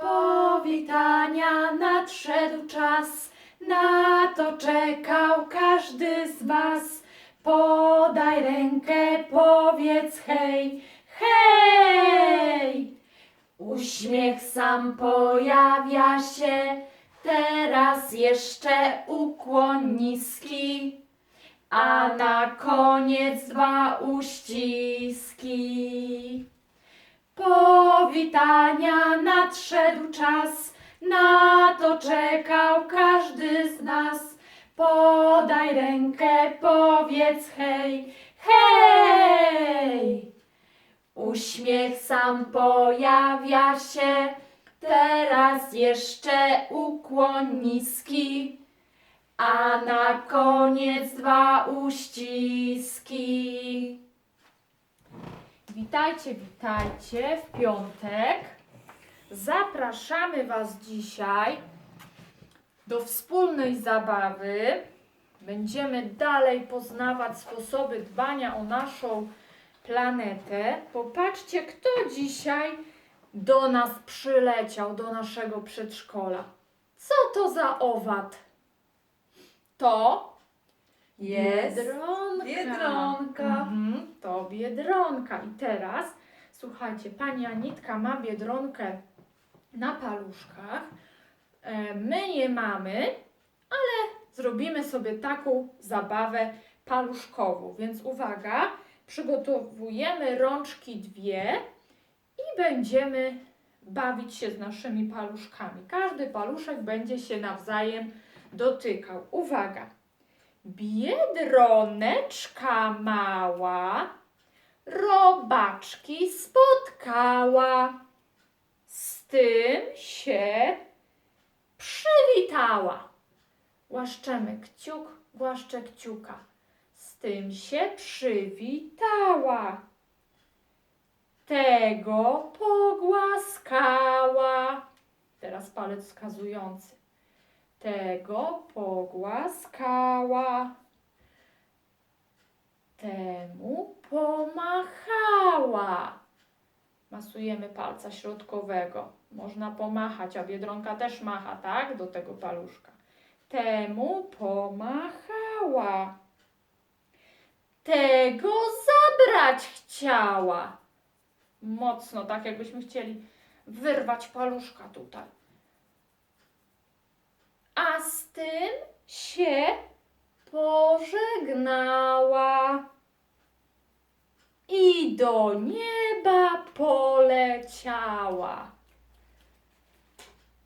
Powitania nadszedł czas, na to czekał każdy z was. Podaj rękę, powiedz hej, hej! Uśmiech sam pojawia się, teraz jeszcze ukłon niski, a na koniec dwa uściski. Powitania nadszedł czas, na to czekał każdy z nas. Podaj rękę, powiedz hej, hej! Uśmiech sam pojawia się, teraz jeszcze ukłon niski, a na koniec dwa uściski. Witajcie, witajcie w piątek. Zapraszamy Was dzisiaj do wspólnej zabawy. Będziemy dalej poznawać sposoby dbania o naszą planetę. Popatrzcie, kto dzisiaj do nas przyleciał, do naszego przedszkola. Co to za owad? To Jest Biedronka. Biedronka. Biedronka. I teraz, słuchajcie, pani Anitka ma Biedronkę na paluszkach. E, My nie mamy, ale zrobimy sobie taką zabawę paluszkową. Więc uwaga, przygotowujemy rączki dwie i będziemy bawić się z naszymi paluszkami. Każdy paluszek będzie się nawzajem dotykał. Uwaga! Biedroneczka mała robaczki spotkała. Z tym się przywitała. Głaszczemy kciuk, głaszczę kciuka. Z tym się przywitała. Tego pogłaskała. Teraz palec wskazujący tego pogłaskała, temu pomachała. Masujemy palca środkowego. Można pomachać, a biedronka też macha, tak? Do tego paluszka. Temu pomachała. Tego zabrać chciała. Mocno, tak jakbyśmy chcieli wyrwać paluszka tutaj a z tym się pożegnała i do nieba poleciała.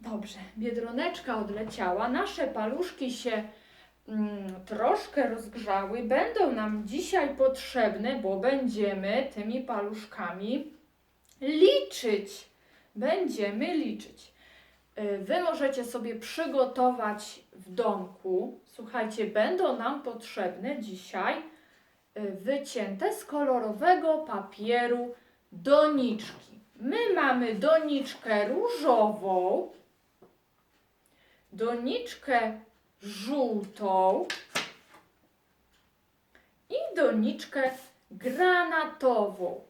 Dobrze, biedroneczka odleciała, nasze paluszki się mm, troszkę rozgrzały, będą nam dzisiaj potrzebne, bo będziemy tymi paluszkami liczyć. Będziemy liczyć. Y, Wy możecie sobie przygotować w domku. Słuchajcie, będą nam potrzebne dzisiaj wycięte z kolorowego papieru doniczki. My mamy doniczkę różową, doniczkę żółtą i doniczkę granatową.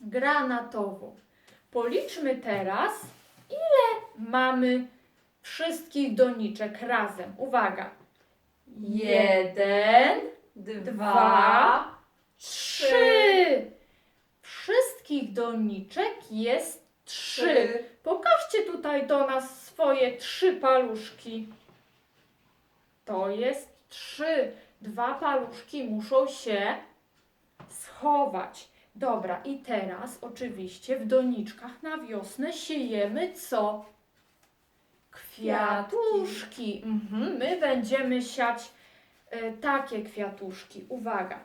Granatową. Policzmy teraz, mamy wszystkich doniczek razem. Uwaga. Jeden, dwa, trzy. Wszystkich doniczek jest trzy. Pokażcie tutaj do nas swoje trzy paluszki. To jest trzy. Dwa paluszki muszą się schować. Dobra, i teraz oczywiście w doniczkach na wiosnę siejemy co? Kwiatuszki. Mhm. My będziemy siać takie kwiatuszki. Uwaga.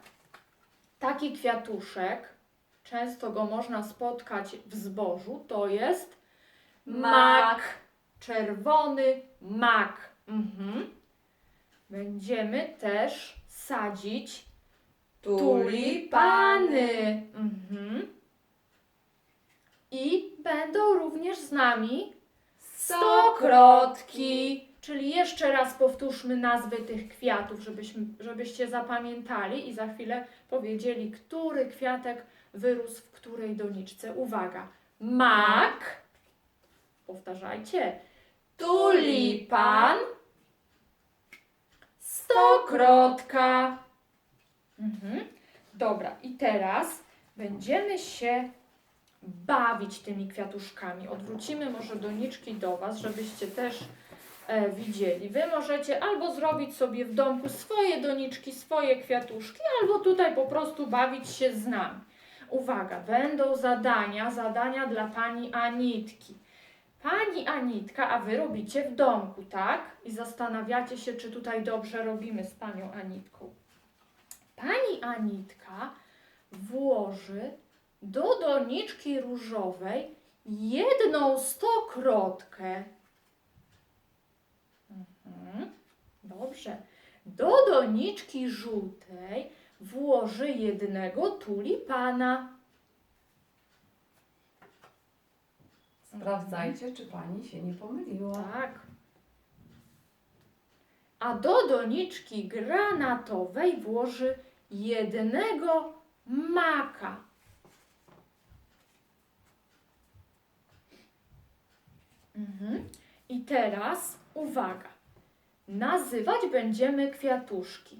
Taki kwiatuszek, często go można spotkać w zbożu, to jest mak. Czerwony mak. Mhm. Będziemy też sadzić tulipany. Mhm. I będą również z nami stokrotki. Czyli jeszcze raz powtórzmy nazwy tych kwiatów, żebyśmy, żebyście zapamiętali i za chwilę powiedzieli, który kwiatek wyrósł w której doniczce. Uwaga. Mak. Powtarzajcie. Tulipan. Stokrotka. Mhm. Dobra, i teraz będziemy się bawić tymi kwiatuszkami. Odwrócimy może doniczki do Was, żebyście też widzieli. Wy możecie albo zrobić sobie w domku swoje doniczki, swoje kwiatuszki, albo tutaj po prostu bawić się z nami. Uwaga, będą zadania, zadania dla pani Anitki. Pani Anitka, a wy robicie w domku, tak? I zastanawiacie się, czy tutaj dobrze robimy z panią Anitką. Pani Anitka włoży do doniczki różowej jedną stokrotkę. Mhm, dobrze. Do doniczki żółtej włoży jednego tulipana. Sprawdzajcie, czy pani się nie pomyliła. Tak. A do doniczki granatowej włoży jednego maka. Mhm. I teraz uwaga. Nazywać będziemy kwiatuszki.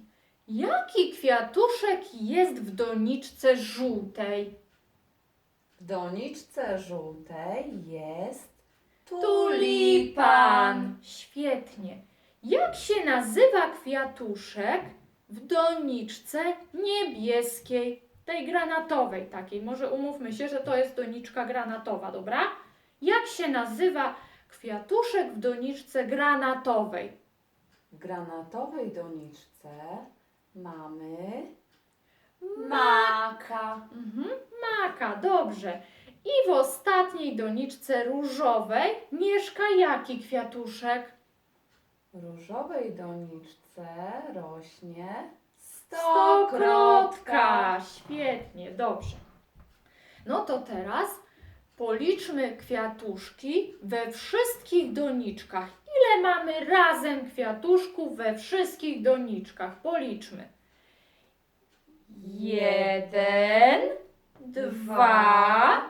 Jaki kwiatuszek jest w doniczce żółtej? W doniczce żółtej jest Tulipan. Świetnie. Jak się nazywa kwiatuszek w doniczce niebieskiej, tej granatowej takiej? Może umówmy się, że to jest doniczka granatowa, dobra? Jak się nazywa kwiatuszek w doniczce granatowej? W granatowej doniczce mamy Maka. Mhm, maka, dobrze. I w ostatniej doniczce różowej mieszka jaki kwiatuszek? W różowej doniczce rośnie Stokrotka! Świetnie, dobrze. No to teraz policzmy kwiatuszki we wszystkich doniczkach. Ile mamy razem kwiatuszków we wszystkich doniczkach? Policzmy. Jeden, dwa,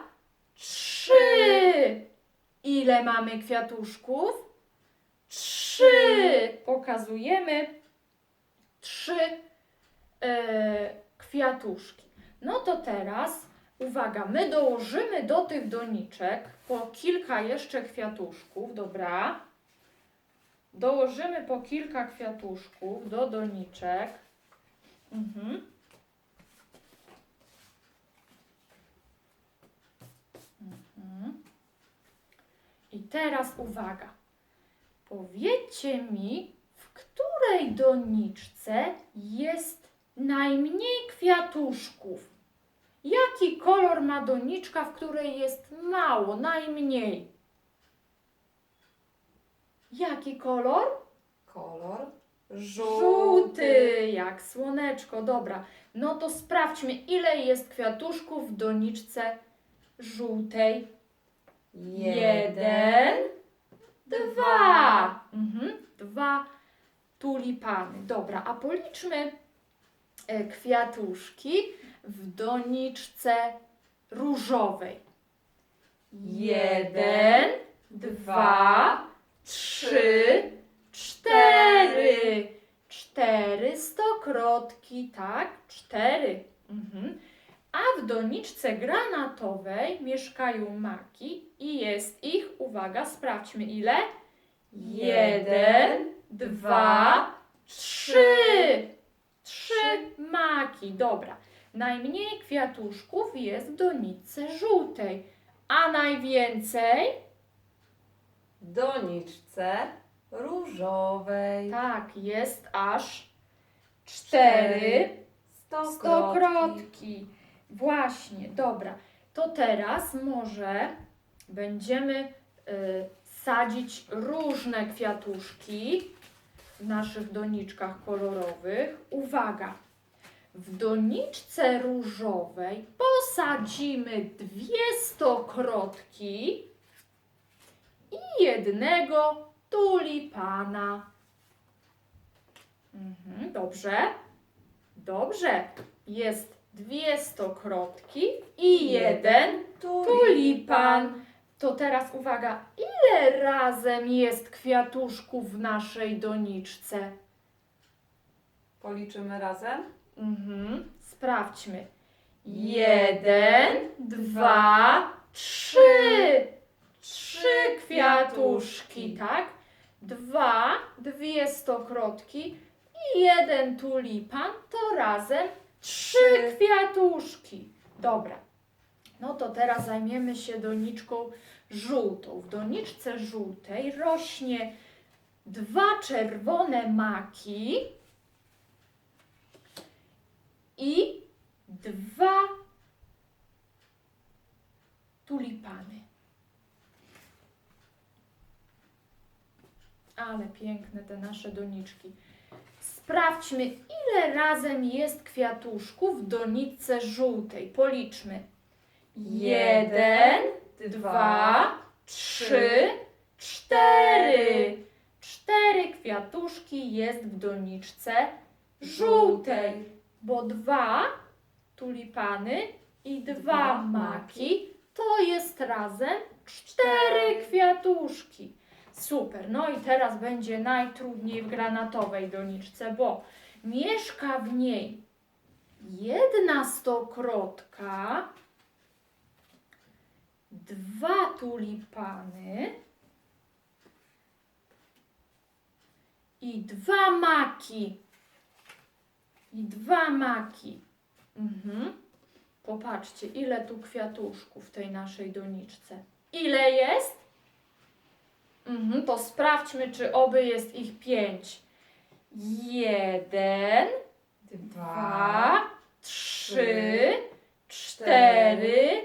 trzy. Ile mamy kwiatuszków? Trzy. Pokazujemy trzy e, kwiatuszki. No to teraz, uwaga, my dołożymy do tych doniczek po kilka jeszcze kwiatuszków, dobra? Dołożymy po kilka kwiatuszków do doniczek. Mhm. Mhm. I teraz uwaga. Powiedzcie mi, w której doniczce jest najmniej kwiatuszków? Jaki kolor ma doniczka, w której jest mało, najmniej? Jaki kolor? kolor żółty. Żółty, jak słoneczko, dobra. No to sprawdźmy, ile jest kwiatuszków w doniczce żółtej. Jeden, dwa. Mhm, dwa tulipany. Dobra, a policzmy e, kwiatuszki w doniczce różowej. Jeden, dwa, trzy, cztery. Cztery stokrotki, tak? Cztery. Mhm. A w doniczce granatowej mieszkają maki i jest ich, uwaga, sprawdźmy ile. Jeden, dwa, trzy. Trzy maki, dobra. Najmniej kwiatuszków jest w doniczce żółtej, a najwięcej, doniczce różowej. tak, jest aż cztery Stokrotki. stokrotki. Właśnie, dobra. To teraz może będziemy y, sadzić różne kwiatuszki w naszych doniczkach kolorowych. Uwaga! W doniczce różowej posadzimy dwie stokrotki i jednego tulipana. Mhm, dobrze. Dobrze. Jest dwie stokrotki i jeden tulipan. To teraz uwaga, ile razem jest kwiatuszków w naszej doniczce? Policzymy razem. Mhm. Sprawdźmy. Jeden, dwa, trzy. Trzy kwiatuszki, tak? Dwa, dwie stokrotki i jeden tulipan, to razem trzy kwiatuszki. Dobra. No to teraz zajmiemy się doniczką żółtą. W doniczce żółtej rośnie dwa czerwone maki i dwa tulipany. Ale piękne te nasze doniczki. Sprawdźmy, ile razem jest kwiatuszków w doniczce żółtej. Policzmy. Jeden, dwa, trzy, cztery. Cztery kwiatuszki jest w doniczce żółtej, bo dwa tulipany i dwa maki to jest razem cztery kwiatuszki. Super. No i teraz będzie najtrudniej w granatowej doniczce, bo mieszka w niej jedna stokrotka, dwa tulipany i dwa maki. I dwa maki. Mhm. Popatrzcie, ile tu kwiatuszków w tej naszej doniczce. Ile jest? Mhm, to sprawdźmy, czy oby jest ich pięć. Jeden, dwa, trzy, cztery,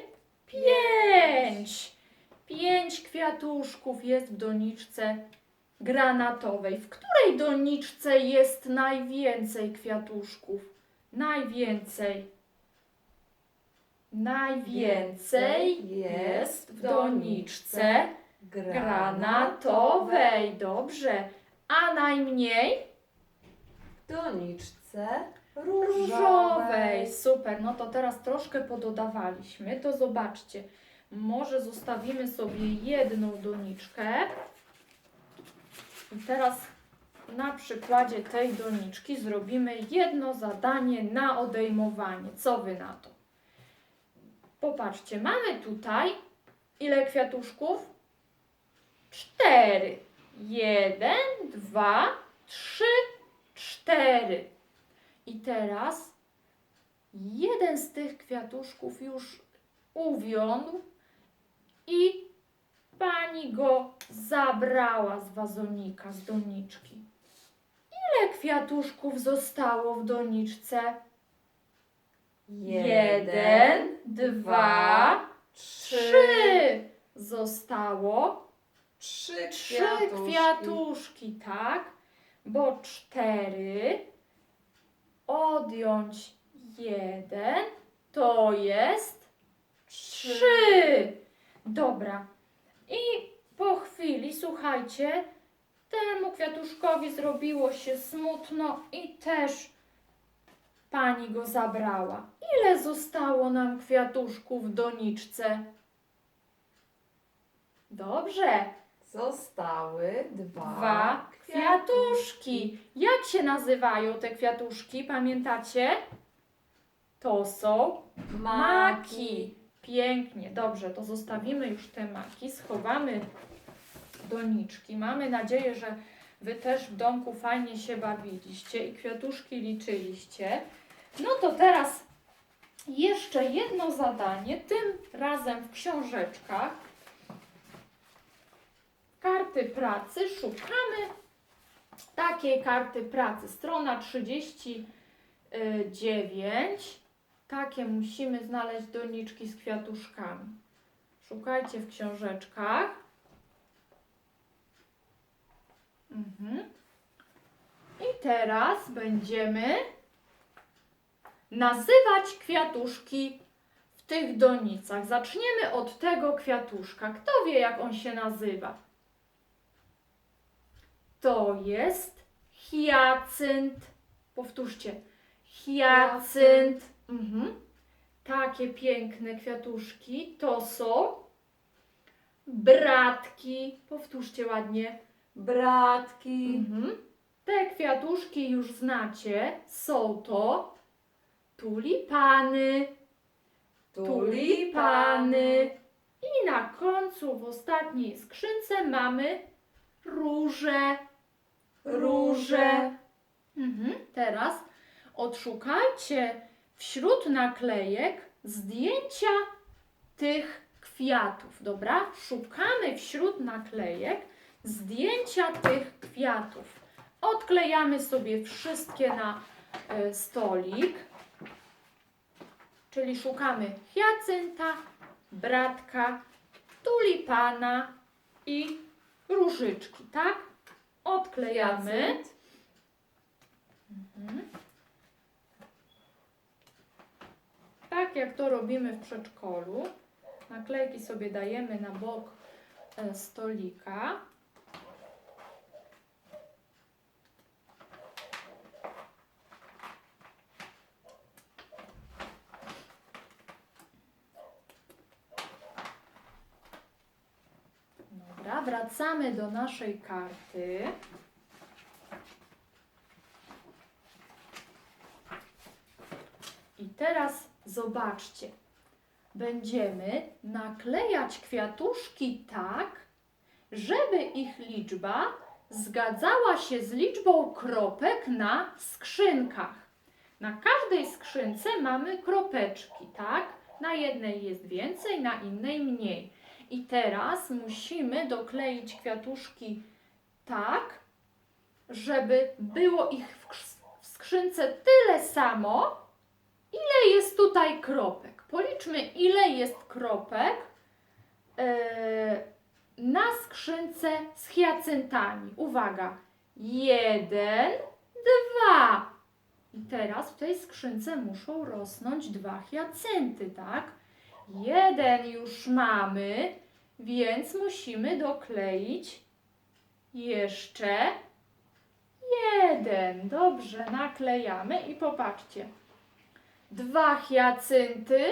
pięć. Pięć kwiatuszków jest w doniczce granatowej. W której doniczce jest najwięcej kwiatuszków? Najwięcej. Najwięcej jest w doniczce granatowej. Dobrze. A najmniej W doniczce różowej. Super. No to teraz troszkę pododawaliśmy. To zobaczcie. Może zostawimy sobie jedną doniczkę. I teraz na przykładzie tej doniczki zrobimy jedno zadanie na odejmowanie. Co wy na to? Popatrzcie, mamy tutaj ile kwiatuszków? Cztery. Jeden, dwa, trzy, cztery. I teraz jeden z tych kwiatuszków już uwiądł i pani go zabrała z wazonika, z doniczki. Ile kwiatuszków zostało w doniczce? Jeden, dwa, trzy. Zostało Trzy trzy kwiatuszki. kwiatuszki, tak? Bo cztery odjąć jeden to jest trzy. Dobra. I po chwili, słuchajcie, temu kwiatuszkowi zrobiło się smutno i też pani go zabrała. Ile zostało nam kwiatuszków w doniczce? Dobrze, Zostały dwa, dwa kwiatuszki. Jak się nazywają te kwiatuszki? Pamiętacie? To są maki. Pięknie, dobrze, to zostawimy już te maki, schowamy doniczki. Mamy nadzieję, że Wy też w domku fajnie się bawiliście i kwiatuszki liczyliście. No to teraz jeszcze jedno zadanie, tym razem w książeczkach. Karty pracy szukamy takiej karty pracy. Strona 39. Takie musimy znaleźć doniczki z kwiatuszkami. Szukajcie w książeczkach. Mhm. I teraz będziemy nazywać kwiatuszki w tych donicach. Zaczniemy od tego kwiatuszka. Kto wie, jak on się nazywa? To jest hiacynt. Powtórzcie. Hiacynt. Mhm. Takie piękne kwiatuszki to są bratki. Powtórzcie ładnie. Bratki. Mhm. Te kwiatuszki już znacie. Są to tulipany. tulipany. I na końcu w ostatniej skrzynce mamy róże. Róże. Mhm. Teraz odszukajcie wśród naklejek zdjęcia tych kwiatów, dobra? Szukamy wśród naklejek zdjęcia tych kwiatów. Odklejamy sobie wszystkie na e, stolik. Czyli szukamy hiacynta, bratka, tulipana i różyczki, tak? Odklejamy. Mhm. Tak jak to robimy w przedszkolu. Naklejki sobie dajemy na bok e, stolika. Dobra, wracamy do naszej karty. I teraz zobaczcie. Będziemy naklejać kwiatuszki tak, żeby ich liczba zgadzała się z liczbą kropek na skrzynkach. Na każdej skrzynce mamy kropeczki, tak? Na jednej jest więcej, na innej mniej. I teraz musimy dokleić kwiatuszki tak, żeby było ich w krz- w skrzynce tyle samo, ile jest tutaj kropek. Policzmy, ile jest kropek e, na skrzynce z hiacyntami. Uwaga, jeden, dwa. I teraz w tej skrzynce muszą rosnąć dwa hiacynty, tak? Jeden już mamy, więc musimy dokleić jeszcze jeden. Dobrze, naklejamy i popatrzcie. Dwa hiacynty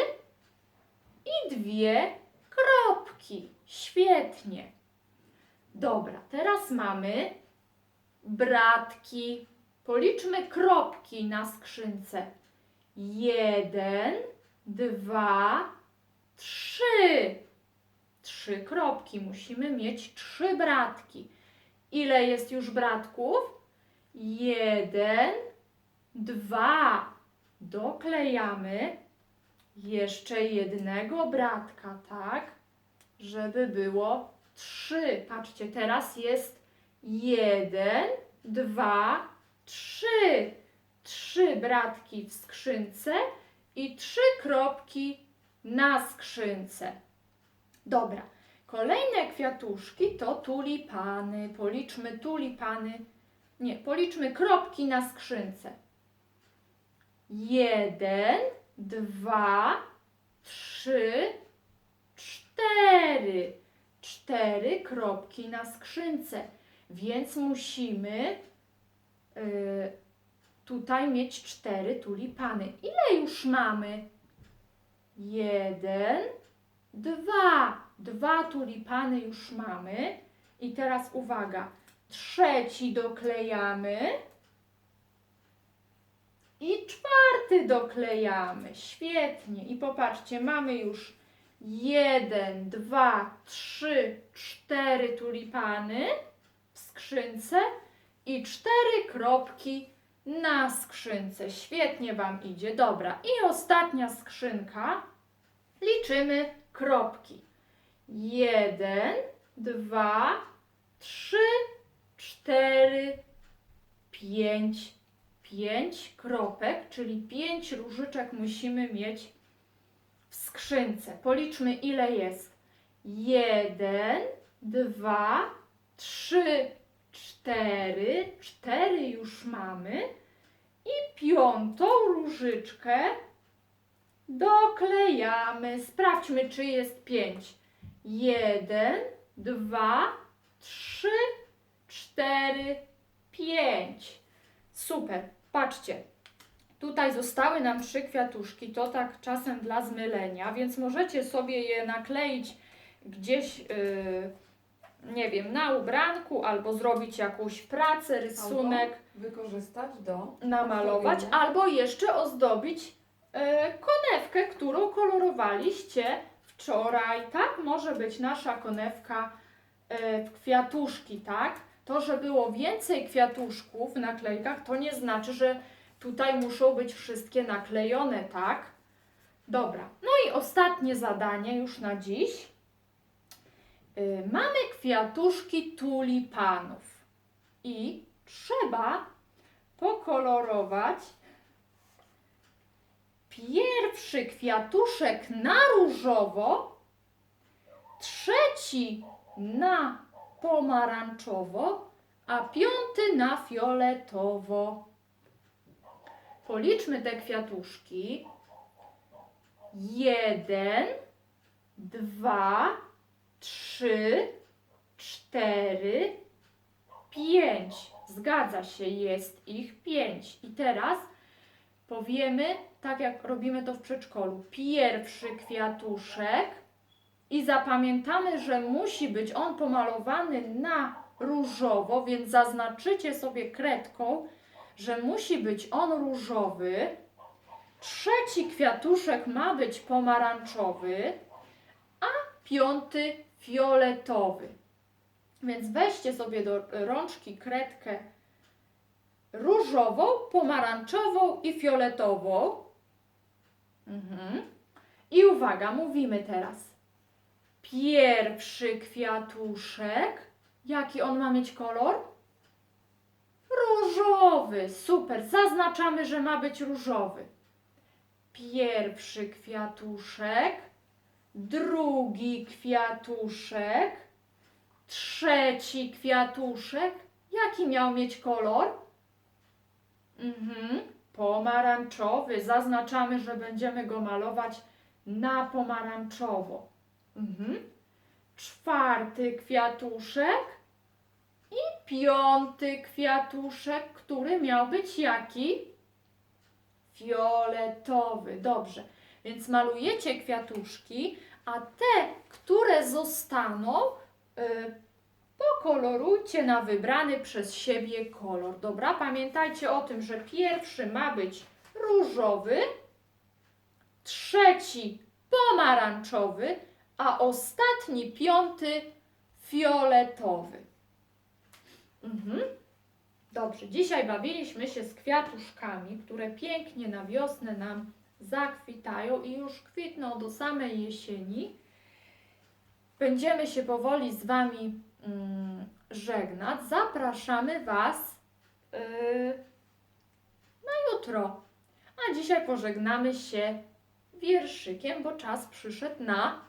i dwie kropki. Świetnie. Dobra, teraz mamy bratki. Policzmy kropki na skrzynce. Jeden, dwa, trzy. Trzy kropki. Musimy mieć trzy bratki. Ile jest już bratków? Jeden, dwa. Doklejamy jeszcze jednego bratka, tak? Żeby było trzy. Patrzcie, teraz jest jeden, dwa, trzy. Trzy bratki w skrzynce i trzy kropki na skrzynce. Dobra. Kolejne kwiatuszki to tulipany. Policzmy tulipany. Nie, policzmy kropki na skrzynce. Jeden, dwa, trzy, cztery. Cztery kropki na skrzynce. Więc musimy y, tutaj mieć cztery tulipany. Ile już mamy? Jeden, dwa. Dwa tulipany już mamy. I teraz uwaga, trzeci doklejamy. I czwarty doklejamy. Świetnie. I popatrzcie, mamy już jeden, dwa, trzy, cztery tulipany w skrzynce i cztery kropki na skrzynce. Świetnie Wam idzie. Dobra. I ostatnia skrzynka. Liczymy kropki. Jeden, dwa, trzy, cztery, pięć, pięć kropek, czyli pięć różyczek musimy mieć w skrzynce. Policzmy, ile jest. Jeden, dwa, trzy, cztery. Cztery już mamy. I piątą różyczkę doklejamy. Sprawdźmy, czy jest pięć. Jeden, dwa, trzy, cztery, pięć. Super. Patrzcie. Tutaj zostały nam trzy kwiatuszki, to tak czasem dla zmylenia, więc możecie sobie je nakleić gdzieś, yy, nie wiem, na ubranku albo zrobić jakąś pracę, rysunek, Wykorzystać do namalować, albo jeszcze ozdobić e, konewkę, którą kolorowaliście wczoraj. Tak może być nasza konewka e, w kwiatuszki, tak? To, że było więcej kwiatuszków w naklejkach, to nie znaczy, że tutaj muszą być wszystkie naklejone, tak? Dobra, no i ostatnie zadanie już na dziś. Y, Mamy kwiatuszki tulipanów i trzeba pokolorować pierwszy kwiatuszek na różowo, trzeci na pomarańczowo, a piąty na fioletowo. Policzmy te kwiatuszki. Jeden, dwa, trzy, cztery, pięć. Zgadza się, jest ich pięć. I teraz powiemy, tak jak robimy to w przedszkolu, pierwszy kwiatuszek i zapamiętamy, że musi być on pomalowany na różowo, więc zaznaczycie sobie kredką, że musi być on różowy. Trzeci kwiatuszek ma być pomarańczowy, piąty fioletowy. Więc weźcie sobie do rączki kredkę różową, pomarańczową i fioletową. Mhm. I uwaga, mówimy teraz. Pierwszy kwiatuszek. Jaki on ma mieć kolor? Różowy. Super. Zaznaczamy, że ma być różowy. Pierwszy kwiatuszek. Drugi kwiatuszek. Trzeci kwiatuszek. Jaki miał mieć kolor? Mhm. Pomarańczowy. Zaznaczamy, że będziemy go malować na pomarańczowo. Mhm. Czwarty kwiatuszek i piąty kwiatuszek, który miał być jaki? Fioletowy. Dobrze. Więc malujecie kwiatuszki, a te, które zostaną, y, pokolorujcie na wybrany przez siebie kolor. Dobra, pamiętajcie o tym, że pierwszy ma być różowy, trzeci pomarańczowy, a ostatni, piąty, fioletowy. Mhm. Dobrze, dzisiaj bawiliśmy się z kwiatuszkami, które pięknie na wiosnę nam zakwitają i już kwitną do samej jesieni. Będziemy się powoli z Wami mm, żegnać. Zapraszamy Was yy, na jutro. A dzisiaj pożegnamy się wierszykiem, bo czas przyszedł na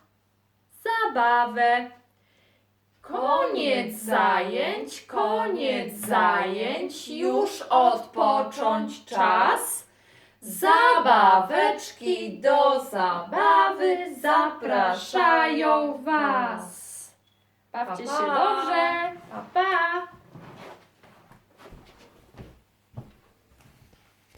zabawę. Koniec zajęć, koniec zajęć, już odpocząć czas. Zabaweczki do zabawy zapraszają Was. Bawcie Pa, się pa. dobrze. Pa, pa.